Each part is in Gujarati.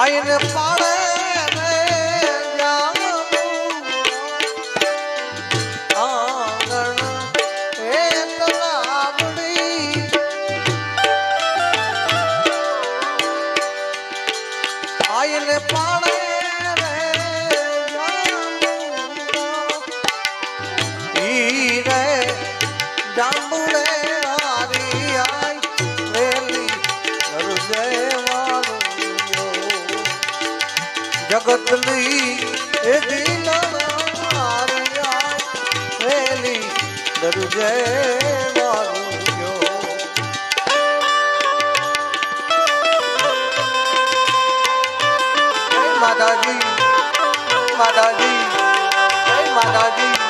આઈને પાડે આઈને પાડે જગતની એ દિલ વેલી જય માતાજી માતાજી માતાજી.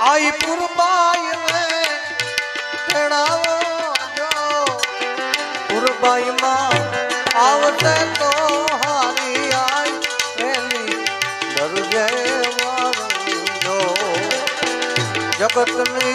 આઈ પુરબાઈ મે તેડાવો જો પુરબાઈમાં આવતે તો હારી આઈ એની દરજે વાળો જગતની એ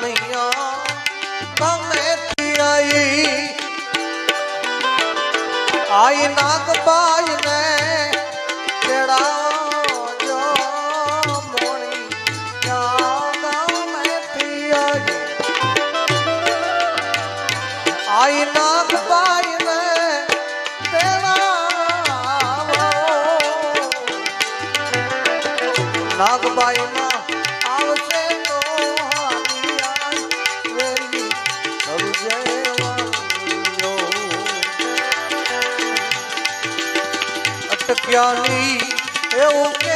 ને ક્યાં ગામેથી આઈ. આઈ નાગબાઈ ને તેડાવો. નાગબાઈ માં અટક્યાની એવું